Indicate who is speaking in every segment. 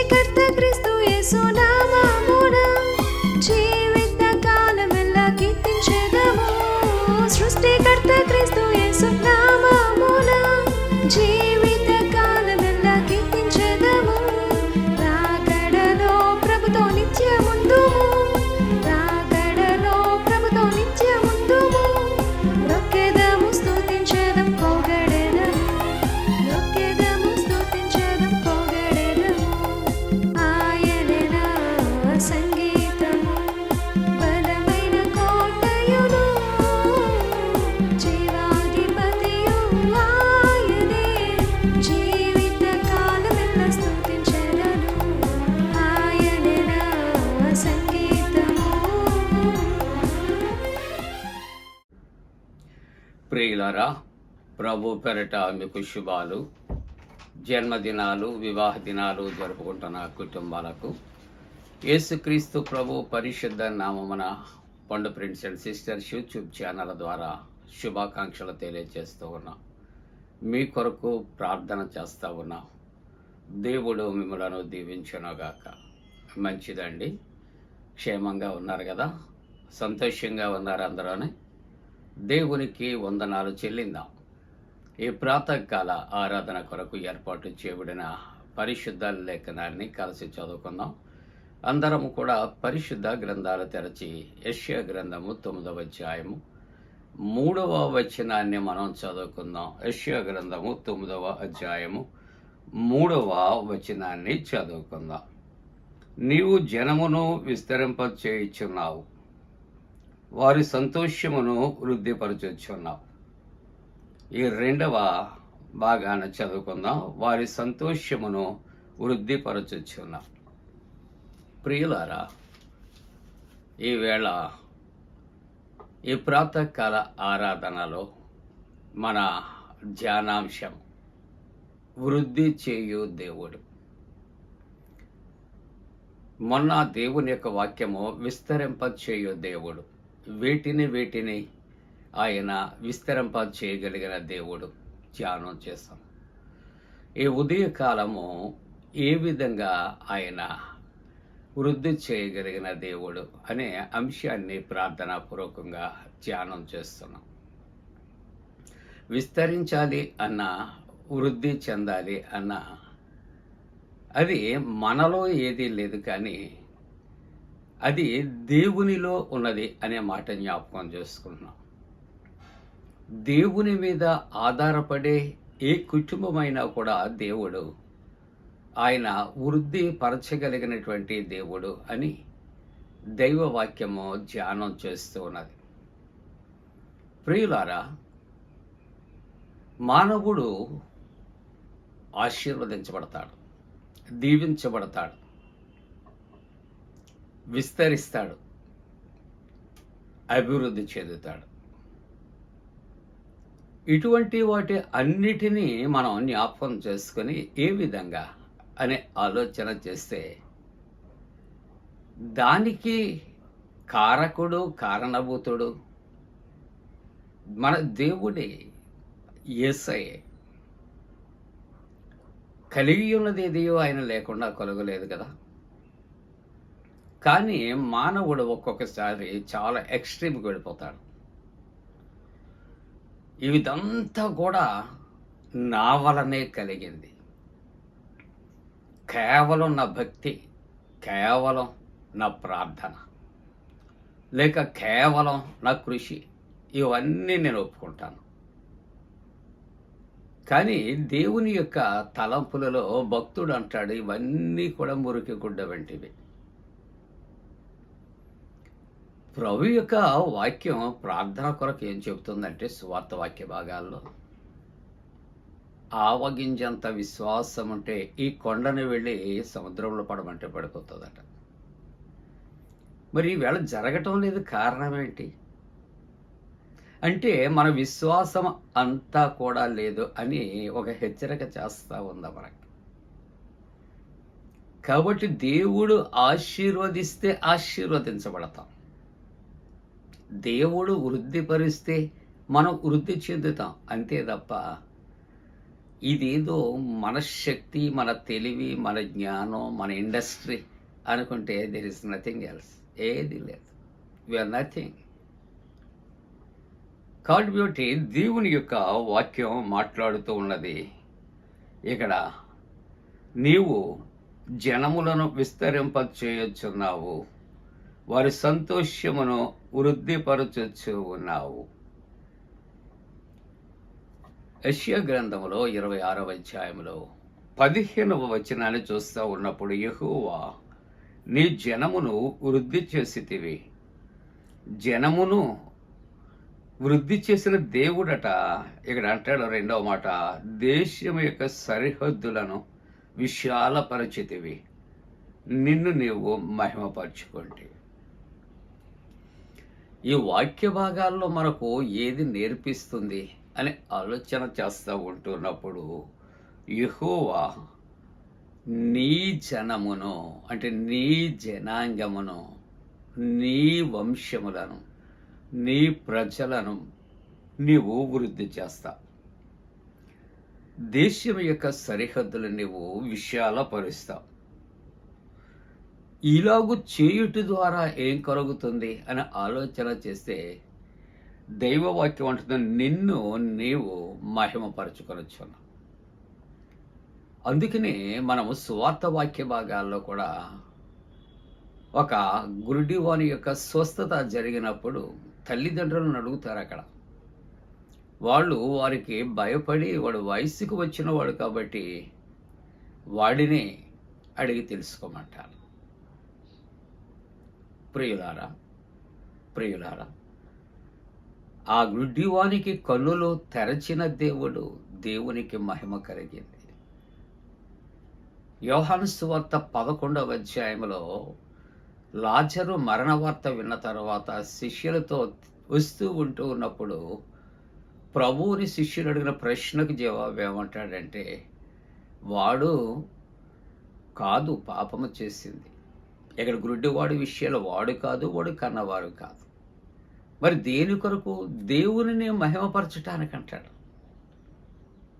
Speaker 1: సృష్టికర్త క్రీస్తు యేసు నామమున.
Speaker 2: ప్రియులారా ప్రభు పెరట మీకు శుభాలు. జన్మదినాలు వివాహ దినాలు జరుపుకుంటున్న కుటుంబాలకు యేసుక్రీస్తు ప్రభు పరిశుద్ధ నామమున పండు friends and sisters YouTube channel ద్వారా శుభాకాంక్షలు తెలియజేస్తూ ఉన్నాం. మీ కొరకు ప్రార్థన చేస్తూ ఉన్నాం. దేవుడు మిమ్మలను దీవించునుగాక. మంచిదండి. క్షేమంగా ఉన్నారు కదా? సంతోషంగా ఉన్నారు అందరూనే. దేవునికి వందనాలు చెల్లిందాం. ఈ ప్రాతకాల ఆరాధన కొరకు ఏర్పాటు చేయబడిన పరిశుద్ధ లేఖనాన్ని కలిసి చదువుకుందాం. అందరము కూడా పరిశుద్ధ గ్రంథాలు తెరచి యశ్య గ్రంథము తొమ్మిదవ అధ్యాయము మూడవ వచనాన్ని మనం చదువుకుందాం. యశ్య గ్రంథము తొమ్మిదవ అధ్యాయము మూడవ వచనాన్ని చదువుకుందాం. నీవు జనమును విస్తరింపచేయుచున్నావు. వారి సంతోషమును వృద్ధిపరచొచ్చున్నావు ఈ రెండవ భాగాన చదువుకుందాం. వారి సంతోషమును వృద్ధిపరచుచున్నాం ప్రియులారా ఈవేళ ఈ ప్రాతకాల ఆరాధనలో మన ధ్యానాంశం వృద్ధి చేయు దేవుడు. మొన్న దేవుని యొక్క వాక్యము విస్తరింప చేయు దేవుడు. వీటిని వీటిని ఆయన విస్తరింప చేయగలిగిన దేవుడు ధ్యానం చేస్తాం. ఈ ఉదయకాలము ఏ విధంగా ఆయన వృద్ధి చేయగలిగిన దేవుడు అనే అంశాన్ని ప్రార్థనాపూర్వకంగా ధ్యానం చేస్తున్నాం. విస్తరించాలి అన్న వృద్ధి చెందాలి అన్న అది మనలో ఏదీ లేదు కానీ అది దేవునిలో ఉన్నది అనే మాట జ్ఞాపకం చేసుకున్నాం దేవుని మీద ఆధారపడే ఏ కుటుంబమైనా కూడా దేవుడు ఆయన వృద్ధి పరచగలిగినటువంటి దేవుడు అని దైవ వాక్యము ధ్యానం చేస్తూ ఉన్నది. ప్రియులారా మానవుడు ఆశీర్వదించబడతాడు దీవించబడతాడు. విస్తరిస్తాడు. అభివృద్ధి చెందుతాడు. ఇటువంటి వాటి అన్నిటినీ మనం జ్ఞాపకం చేసుకొని ఏ విధంగా అనే ఆలోచన చేస్తే దానికి కారకుడు కారణభూతుడు మన దేవుడి ఏసై. కలిగి ఉన్నది ఏదియో ఆయన లేకుండా కలుగలేదు కదా. కానీ మానవుడు ఒక్కొక్కసారి చాలా ఎక్స్ట్రీమ్కి వెళ్ళిపోతాడు. ఇదంతా కూడా నా వలనే కలిగింది. కేవలం నా భక్తి కేవలం నా ప్రార్థన లేక కేవలం నా కృషి ఇవన్నీ నేను ఒప్పుకుంటాను. కానీ దేవుని యొక్క తలంపులలో భక్తుడు అంటాడు ఇవన్నీ కూడా మురికి గుడ్డ వంటివి. ప్రభు యొక్క వాక్యం ప్రార్థన కొరకు ఏం చెబుతుందంటే స్వార్థ వాక్య భాగాల్లో ఆవగింజంత విశ్వాసం అంటే ఈ కొండను వెళ్ళి సముద్రంలో పడమంటే పడిపోతుందట. మరి ఈవేళ జరగటం లేదు కారణం ఏంటి? అంటే మన విశ్వాసం అంతా కూడా లేదు అని ఒక హెచ్చరిక చేస్తూ ఉందా మనకి? కాబట్టి దేవుడు ఆశీర్వదిస్తే ఆశీర్వదించబడతాం. దేవుడు వృద్ధిపరిస్తే మనం వృద్ధి చెందుతాం అంతే తప్ప ఇదేదో మన శక్తి మన తెలివి మన జ్ఞానం మన ఇండస్ట్రీ అనుకుంటే దెర్ ఇస్ నథింగ్ ఎల్స్ ఏది లేదు. ఆర్ నథింగ్ కాబట్టి బ్యూటీ దేవుని యొక్క వాక్యం మాట్లాడుతూ ఉన్నది. ఇక్కడ నీవు జనములను విస్తరింప చేయొచ్చున్నావు వారి సంతోషమును వృద్ధిపరచొచ్చు ఉన్నావు. యష్యా గ్రంథంలో ఇరవై ఆరవ అధ్యాయంలో పదిహేనవ వచనాన్ని చూస్తూ ఉన్నప్పుడు యెహోవా నీ జనమును వృద్ధి చేసితివి. జనమును వృద్ధి చేసిన దేవుడట ఇక్కడ అంటాడు రెండవ మాట దేశం యొక్క సరిహద్దులను విశాలపరచితివి. నిన్ను నీవు మహిమపరచుకోండి. ఈ వాక్య భాగాల్లో మనకు ఏది నేర్పిస్తుంది అని ఆలోచన చేస్తూ ఉంటున్నప్పుడు యహోవా నీ జనమును అంటే నీ జనాంగమును నీ వంశములను నీ ప్రజలను నీవు వృద్ధి చేస్తా. దేశం యొక్క సరిహద్దులు నీవు విశాలపరుస్తావు. ఇలాగు చేయుట ద్వారా ఏం కలుగుతుంది అని ఆలోచన చేస్తే దైవవాక్యం అంటుంది నిన్ను నీవు మహిమపరచుకొనొచ్చున్నావు అందుకనే మనము స్వార్థ వాక్య భాగాల్లో కూడా ఒక గురుడివాని యొక్క స్వస్థత జరిగినప్పుడు తల్లిదండ్రులను అడుగుతారు అక్కడ. వాళ్ళు వారికి భయపడి వాడు వయసుకు వచ్చిన వాడు కాబట్టి వాడిని అడిగి తెలుసుకోమంటారు. ప్రియులారా ప్రియులారా ఆ గుడ్డివానికి కన్నులు తెరచిన దేవుడు దేవునికి మహిమ కలిగింది. యోహాను సువార్త పదకొండవ అధ్యాయంలో లాజరు మరణ వార్త విన్న తర్వాత శిష్యులతో వస్తూ ఉంటూ ఉన్నప్పుడు ప్రభువుని శిష్యులు అడిగిన ప్రశ్నకు జవాబు ఏమంటాడంటే వాడు కాదు పాపము చేసింది. ఇక్కడ గుడ్డివాడి విషయాలు వాడు కాదు వాడు కన్నవాడు కాదు. మరి దేని కొరకు? దేవుని మహిమపరచటానికి అంటాడు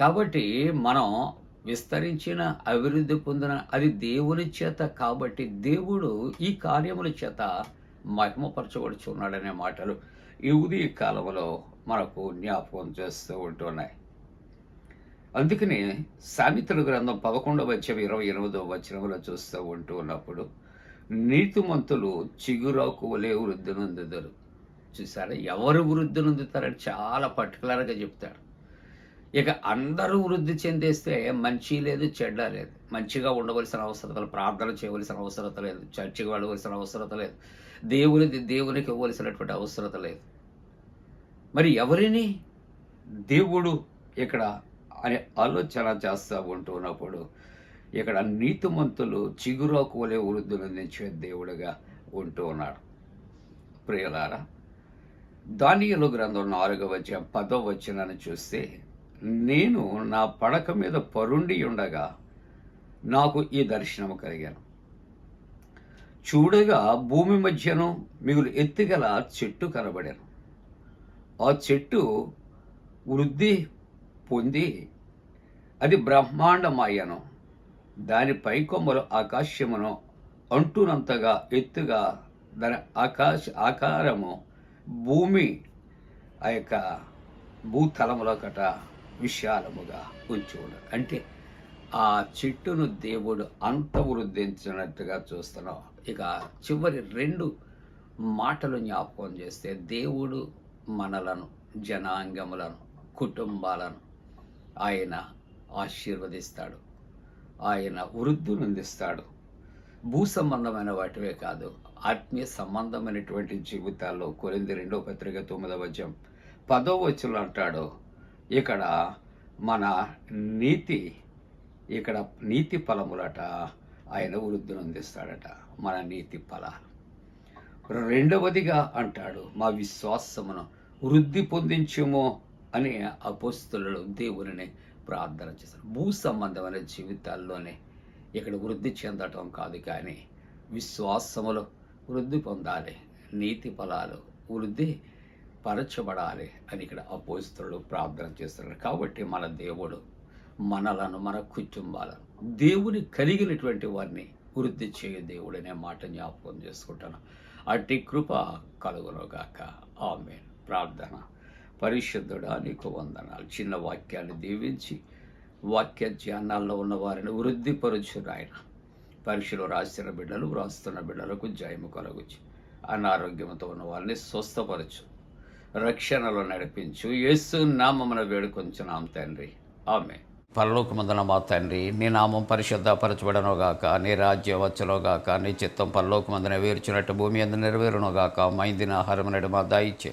Speaker 2: కాబట్టి మనం విస్తరించిన అభివృద్ధి పొందిన అది దేవుని చేత కాబట్టి దేవుడు ఈ కార్యముల చేత మహిమపరచబడుచున్నాడనే మాటలు ఈ ఉదయ కాలంలో మనకు జ్ఞాపకం చేస్తూ ఉంటున్నాయి. అందుకని సామెతల గ్రంథం పదకొండవ వచ్చే ఇరవై ఎనిమిదవ వచనంలో చూస్తూ ఉంటూ ఉన్నప్పుడు నీతిమంతులు చిగురాకు వలె వృద్ధినందుతారు చూసారా? ఎవరు వృద్ధి నొందుతారని చాలా పర్టికులర్గా చెప్తాడు ఇక అందరూ వృద్ధి చెందేస్తే మంచి లేదు చెడ్డ లేదు. మంచిగా ఉండవలసిన అవసరత లేదు, ప్రార్థన చేయవలసిన అవసరత లేదు చర్చికి వెళ్ళవలసిన అవసరత లేదు దేవునిది దేవునికి ఇవ్వవలసినటువంటి అవసరత లేదు. మరి ఎవరిని? దేవుడు ఇక్కడ అనే ఆలోచన చేస్తూ ఉంటున్నప్పుడు ఇక్కడ నీతిమంతులు చిగురాకు వలె వృద్ధులందించే దేవుడుగా ఉంటూ ఉన్నాడు. ప్రియులారా దానియలు గ్రంథం నాలుగవ వచ్చిన పదో వచ్చినని చూస్తే నేను నా పడక మీద పరుండి ఉండగా నాకు ఈ దర్శనం కలిగాను. చూడగా భూమి మధ్యను మిగులు ఎత్తుగల చెట్టు కనబడాను. ఆ చెట్టు వృద్ధి పొంది అది బ్రహ్మాండమయ్యను. దాని పైకొమ్మలు ఆకాశమును అంటునంతగా ఎత్తుగా దాని ఆకాశ ఆకారము భూమి ఆ యొక్క భూతలములో కట విశాలముగా ఉంచి అంటే ఆ చెట్టును దేవుడు అంత వృద్ధించినట్టుగా చూస్తున్నాం. ఇక చివరి రెండు మాటలు జ్ఞాపకం చేస్తే దేవుడు మనలను జనాంగములను కుటుంబాలను ఆయన ఆశీర్వదిస్తాడు. ఆయన వృద్ధునందిస్తాడు భూ సంబంధమైన వాటివే కాదు ఆత్మీయ సంబంధమైనటువంటి జీవితాల్లో కొరింది రెండో పత్రిక తొమ్మిదవ వచనం. పదో వచ్చులు అంటాడు ఇక్కడ మన నీతి ఇక్కడ నీతి ఫలములట ఆయన వృద్ధునందిస్తాడట మన నీతి ఫలాలు. రెండవదిగా అంటాడు మా విశ్వాసమును వృద్ధి పొందించుము అని అపోస్తులు దేవుని ప్రార్థన చేశారు. భూ సంబంధమైన జీవితాల్లోనే ఇక్కడ వృద్ధి చెందటం కాదు కానీ విశ్వాసములో వృద్ధి పొందాలి నీతి ఫలాలు వృద్ధి పరచబడాలి అని ఇక్కడ అపోస్తులు ప్రార్థన చేస్తున్నారు. కాబట్టి మన దేవుడు మనలను మన కుటుంబాలను దేవుని కలిగినటువంటి వారిని వృద్ధి చేయు దేవుడు అనే మాట జ్ఞాపకం చేసుకుంటాను. అట్టి కృప కలుగునుగాక ఆమె ప్రార్థన పరిశుద్ధుడా నీకు వందనాలు. చిన్న వాక్యాన్ని దీవించి వాక్య ధ్యానాల్లో ఉన్న వారిని వృద్ధిపరుచు నాయన పరీక్షలు రాసిన బిడ్డలు వ్రాస్తున్న బిడ్డలకు జయము కలుగుచు. అనారోగ్యంతో ఉన్న వారిని స్వస్థపరచు. రక్షణలో నడిపించు. యేసు నామమున వేడుకొంచున్నాం తండ్రి. ఆమె పరలోకమందున మా తండ్రి నీ నామం పరిశుద్ధపరచబడనుగాక నీ రాజ్యం వచ్చునుగాక నీ చిత్తం పరలోకమందున వేర్చినట్టు భూమి అందు నెరవేరునుగాక మైందిన ఆహారం నడి మా దాయిచ్చే